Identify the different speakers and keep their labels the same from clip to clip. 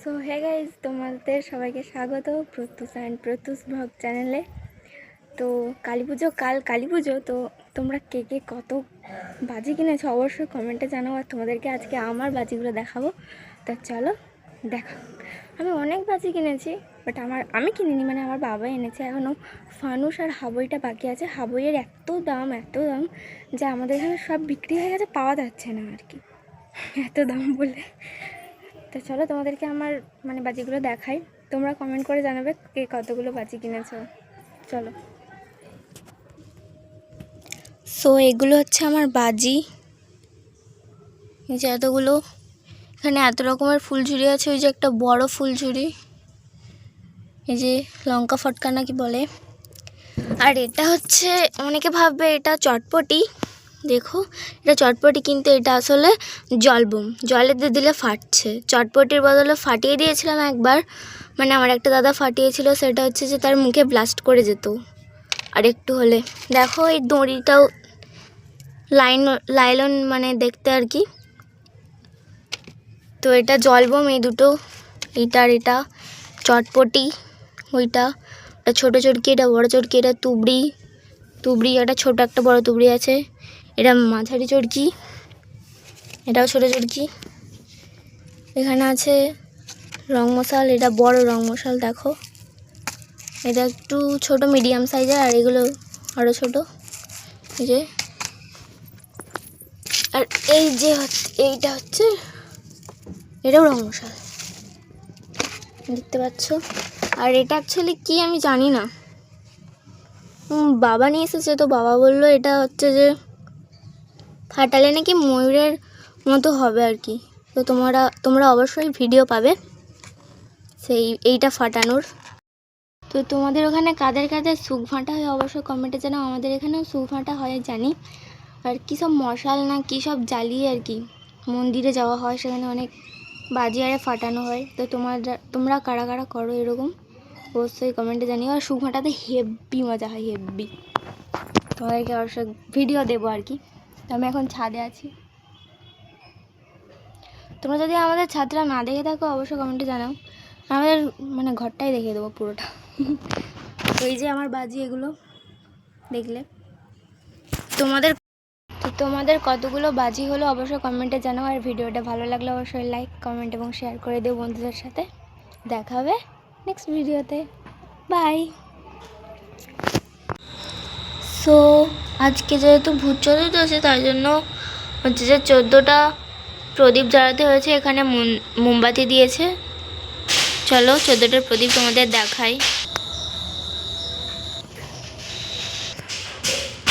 Speaker 1: So hey guys তোমাদের সবাইকে স্বাগত প্রত্যুষ অ্যান্ড প্রত্যুষ ভ্লগ চ্যানেলে তো, কালী পুজো, কাল কালী পুজো, তো তোমরা কে কে কত বাজি কিনেছো অবশ্যই কমেন্টে জানাও আর তোমাদেরকে আজকে আমার বাজিগুলো দেখাবো। তো চলো, দেখা। আমি অনেক বাজি কিনেছি বাট আমার, আমি কিনিনি মানে আমার বাবা এনেছে এখনও ফানুস আর হাবইটা বাকি আছে। হাবইয়ের এত দাম এত দাম যে আমাদের এখানে সব বিক্রি হয়ে গেছে, পাওয়া যাচ্ছে না আর কি। এত দাম বলে। তো চলো তোমাদেরকে আমার মানে বাজিগুলো দেখাই। তোমরা কমেন্ট করে জানাবে কে কতগুলো বাজি কিনেছো। চলো। সো এগুলো হচ্ছে আমার বাজি। যে এতগুলো। এখানে এত রকমের ফুলঝুরি আছে, ওই যে একটা বড় ফুলঝুরি। এই যে লঙ্কা ফটকা নাকি বলে। আর এটা হচ্ছে, অনেকে ভাববে এটা চটপটি। দেখো, এটা চটপটি কিন্তু এটা আসলে জলবোম জলে দিয়ে দিলে ফাটছে। চটপটির বদলে ফাটিয়ে দিয়েছিলাম একবার। মানে আমার একটা দাদা ফাটিয়েছিল, সেটা হচ্ছে যে তার মুখে ব্লাস্ট করে যেত। আর একটু হলে। দেখো, এই দড়িটাও লাইন লাইলন মানে দেখতে আর কি। তো এটা জলবোম এই দুটো। এটা আর এটা চটপটি, ওইটা। এটা ছোটো চটকি এটা বড়ো চটকি এটা তুবড়ি। তুবড়ি একটা ছোটো একটা বড় তুবড়ি আছে। এটা মাঝারি চড়কি এটাও ছোটো চড়কি এখানে আছে রং মশাল, এটা বড় রং মশাল, দেখো। এটা একটু ছোট মিডিয়াম সাইজের আর এগুলো আরও ছোট। এই যে। আর এই যে এইটা হচ্ছে, এটাও রং মশাল। দেখতে পাচ্ছ? আর এটা অ্যাকচুয়ালি কি আমি জানি না। বাবা নিয়ে এসেছে, তো বাবা বলল এটা হচ্ছে যে ফাটালে নাকি ময়ূরের মতো হবে আর কি। তো তোমরা তোমরা অবশ্যই ভিডিও পাবে সেই, এইটা ফাটানোর। তো তোমাদের ওখানে কাদের কাদের সুখ ফাঁটা হয় অবশ্যই কমেন্টে জানাও। আমাদের এখানেও সুখ ফাঁটা হয়, জানি। আর কী সব মশাল না, কী সব জ্বালিয়ে আর কি মন্দিরে যাওয়া হয়, সেখানে অনেক বাজি আরে ফাটানো হয়। তো তোমার তোমরা কারা কারা করো এরকম, অবশ্যই কমেন্টে জানিও। আর সুখ ফাঁটাতে হেব্বি মজা হয় হেব্বি তোমাদেরকে অবশ্যই ভিডিও দেবো আর কি। তো আমি এখন ছাদে আছি। তোমরা যদি আমাদের ছাদটা না দেখে থাকো, অবশ্যই কমেন্টে জানাও। আমাদের মানে ঘরটাই দেখিয়ে দেবো পুরোটা। এই যে আমার বাজি এগুলো, দেখলে? তোমাদের তো তোমাদের কতগুলো বাজি হলো অবশ্যই কমেন্টে জানাও, আর ভিডিওটা ভালো লাগলে অবশ্যই লাইক কমেন্ট এবং শেয়ার করে দিও বন্ধুদের সাথে। দেখা হবে নেক্সট ভিডিওতে বাই সো আজকে যেহেতু ভূত চতুর্দশী তাই জন্য হচ্ছে যে চোদ্দোটা প্রদীপ জ্বালাতে হয়েছে, এখানে মোমবাতি দিয়েছে। চলো, চোদ্দোটা প্রদীপ তোমাদের দেখাই।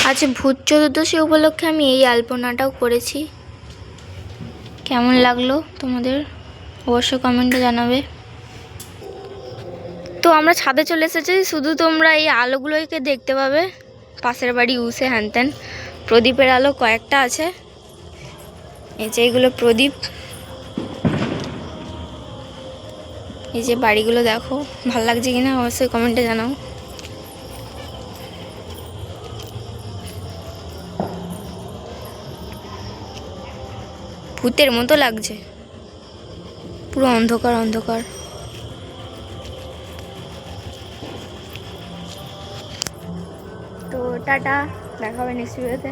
Speaker 1: আজ ভূত চতুর্দশী উপলক্ষে আমি এই আলপনাটাও করেছি। কেমন লাগল তোমাদের? অবশ্যই কমেন্টে জানাবে। তো আমরা ছাদে চলে এসেছি, শুধু তোমরা এই আলোগুলোকে দেখতে পাবে। পাশের বাড়ি উসে হ্যানত্যান। প্রদীপের আলো কয়েকটা আছে। এই যে এইগুলো প্রদীপ। এই যে বাড়িগুলো দেখো, ভালো লাগছে কিনা অবশ্যই কমেন্টে জানাও। ভূতের মতো লাগছে। পুরো অন্ধকার অন্ধকার। টাটা দেখা হবে নেক্সট ভিডিওতে